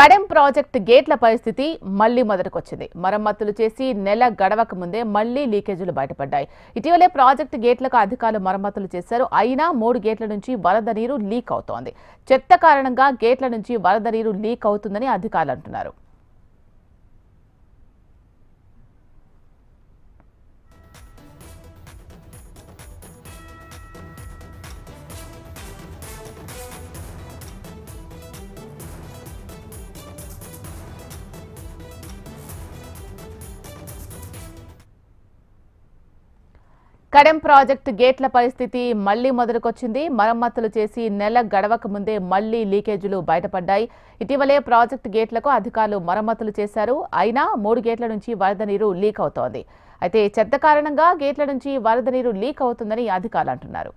Kadem project గేట్ల పరిస్థితి మళ్ళీ మొదటికొచ్చింది. మరమ్మతులు చేసి నెల గడవక ముందే మళ్ళీ లీకేజీలు బయటపడ్డాయి. ఇటీవలే ప్రాజెక్ట్ గేట్లకు అధికారులు మరమ్మతులు చేశారు. అయినా మూడు గేట్ల నుంచి వరద నీరు లీక్ అవుతోంది. చెత్త కారణంగా గేట్ల నుంచి వరద నీరు లీక్ అవుతుందని అధికారులు అంటున్నారు. కడెం ప్రాజెక్టు గేట్ల పరిస్థితి మళ్ళీ మొదలుకొచ్చింది. మరమ్మతులు చేసి నెల గడవక ముందే మళ్ళీ లీకేజీలు బయటపడ్డాయి. ఇటీవలే ప్రాజెక్టు గేట్లకు అధికారులు మరమ్మతులు చేశారు. అయినా మూడు గేట్ల నుంచి వరద నీరు లీక్ అవుతోంది. అయితే చెత్త కారణంగా గేట్ల నుంచి వరద నీరు లీక్ అవుతుందని అధికారులు అంటున్నారు.